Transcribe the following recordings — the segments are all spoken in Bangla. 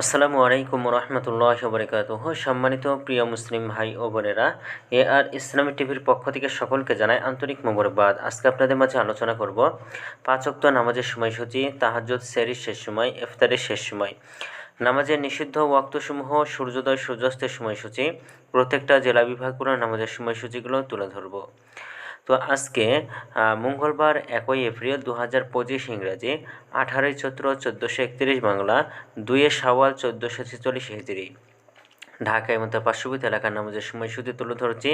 আসসালামু আলাইকুম রহমতুল্লাহ বরকাত সম্মানিত প্রিয় মুসলিম ভাই ও বোনেরা, এ আর ইসলামী টিভির পক্ষ থেকে সকলকে জানাই আন্তরিক মোবারকবাদ। আজকে আপনাদের মাঝে আলোচনা করব পাঁচ অক্ত নামাজের সময়সূচি, তাহাজ্জুদ, সেরির শেষ সময়, ইফতারের শেষ সময়। নামাজের নিষিদ্ধ ওয়াক্তসমূহ, সূর্যোদয়, সূর্যাস্তের সময়সূচি, প্রত্যেকটা জেলা বিভাগগুলোর নামাজের সময়সূচিগুলো তুলে ধরব। তো আজকে মঙ্গলবার একই এপ্রিল দু হাজার পঁচিশ ইংরাজি, আঠারোই চৈত্র চোদ্দোশো একত্রিশ বাংলা, দুইয়ে সাওয়াল চোদ্দোশো ছেচল্লিশ হিজড়ি ঢাকায় মতো পার্শ্ববর্তী এলাকার নামাজের সময়সূচি তুলে ধরছি।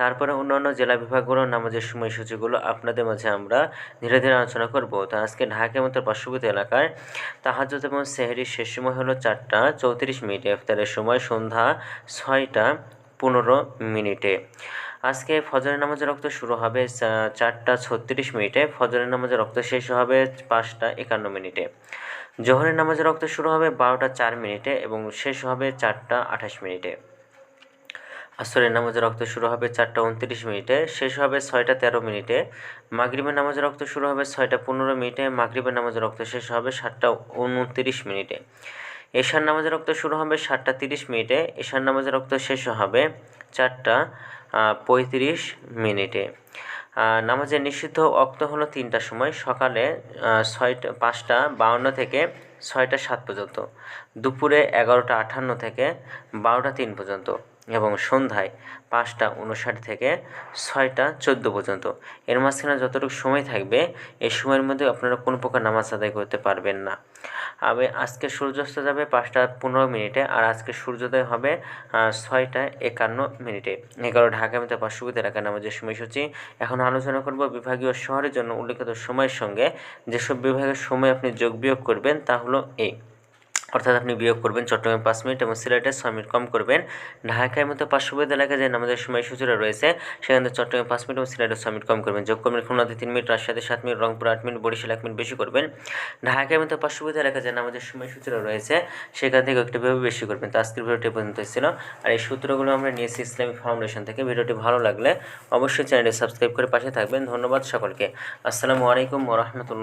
তারপরে অন্যান্য জেলা বিভাগগুলোর নামাজের সময়সূচিগুলো আপনাদের মাঝে আমরা ধীরে ধীরে আলোচনা করব। তো আজকে ঢাকায় মতো পার্শ্ববর্তী এলাকায় তাহাজত এবং সেহরির শেষ সময় হলো চারটা চৌত্রিশ মিনিটে। ইফতারের সময় সন্ধ্যা ছয়টা পনেরো মিনিটে। আজকে ফজরের নামাজের রক্ত শুরু হবে চারটা ছত্রিশ মিনিটে। ফজরের নামাজের রক্ত শেষ হবে পাঁচটা একান্ন মিনিটে। জোহরের নামাজের রক্ত শুরু হবে বারোটা চার মিনিটে এবং শেষ হবে চারটা আঠাশ মিনিটে। আসরের নামাজের রক্ত শুরু হবে চারটা উনত্রিশ মিনিটে, শেষ হবে ছয়টা তেরো মিনিটে। মাগরিবের নামাজের রক্ত শুরু হবে ছয়টা পনেরো মিনিটে, মাগরিবের নামাজের রক্ত শেষ হবে সাতটা উনত্রিশ মিনিটে। এশার নামাজের রক্ত শুরু হবে সাতটা তিরিশ মিনিটে, এশার নামাজের রক্ত শেষ হবে চারটা পঁয়ত্রিশ মিনিটে। নামাজের নিষিদ্ধ অক্ত হলো তিনটার সময়, সকালে ছয়টা, পাঁচটা, বাউন্ন থেকে ছয়টা সাত পর্যন্ত। দুপুরে এগারোটা আঠান্ন থেকে বারোটা তিন পর্যন্ত। এবং সন্ধ্যায় পাঁচটা উনষাট থেকে ছয়টা চোদ্দ পর্যন্ত। এর মাঝখানে যতটুকু সময় থাকবে এই সময়ের মধ্যে আপনারা কোনো প্রকার নামাজ আদায় করতে পারবেন না। আমি আজকে সূর্যাস্ত যাবে পাঁচটা পনেরো মিনিটে আর আজকে সূর্যোদয় হবে ছয়টা একান্ন মিনিটে। এগারো ঢাকা মিতে পার্শ্ববর্তী এলাকার নামাজের সময়সূচি এখন আলোচনা করব বিভাগীয় শহরের জন্য উল্লেখিত সময়ের সঙ্গে। যেসব বিভাগের সময় আপনি যোগ বিয়োগ করবেন তা হলো এই অর্থাৎ আপনি বিয়োগ করবেন চট্টগ্রামে পাঁচ মিনিট এবং সিলেটে ছয় মিনিট। কম করবেন। ঢাকার মতো পার্শ্ববর্তী এলাকায় যে আমাদের সময়সূচিটা রয়েছে, সেখান চট্টগ্রামে পাঁচ মিনিট এবং সিলেটে ছয় মিনিট কম করবেন। যোগ করবেন খুলনাতে তিন মিনিট, রাজশাহীতে সাত মিনিট, রংপুর আট মিনিট, বরিশাল এক মিনিট বেশি করবেন। ঢাকার মতো পার্শ্ববর্তী এলাকায় যে আমাদের সময়সূচিটা রয়েছে, সেখান থেকে একটুভাবে বেশি করবেন। তো আজকের ভিডিওটি পর্যন্ত ছিল। আর এই সূত্রগুলো আমরা নিয়েছি ইসলামিক ফাউন্ডেশন থেকে। ভিডিওটি ভালো লাগলে অবশ্যই চ্যানেলটি সাবস্ক্রাইব করে পাশে থাকবেন। ধন্যবাদ সকলকে। আসসালামু আলাইকুম ওরহমতুল্লাহ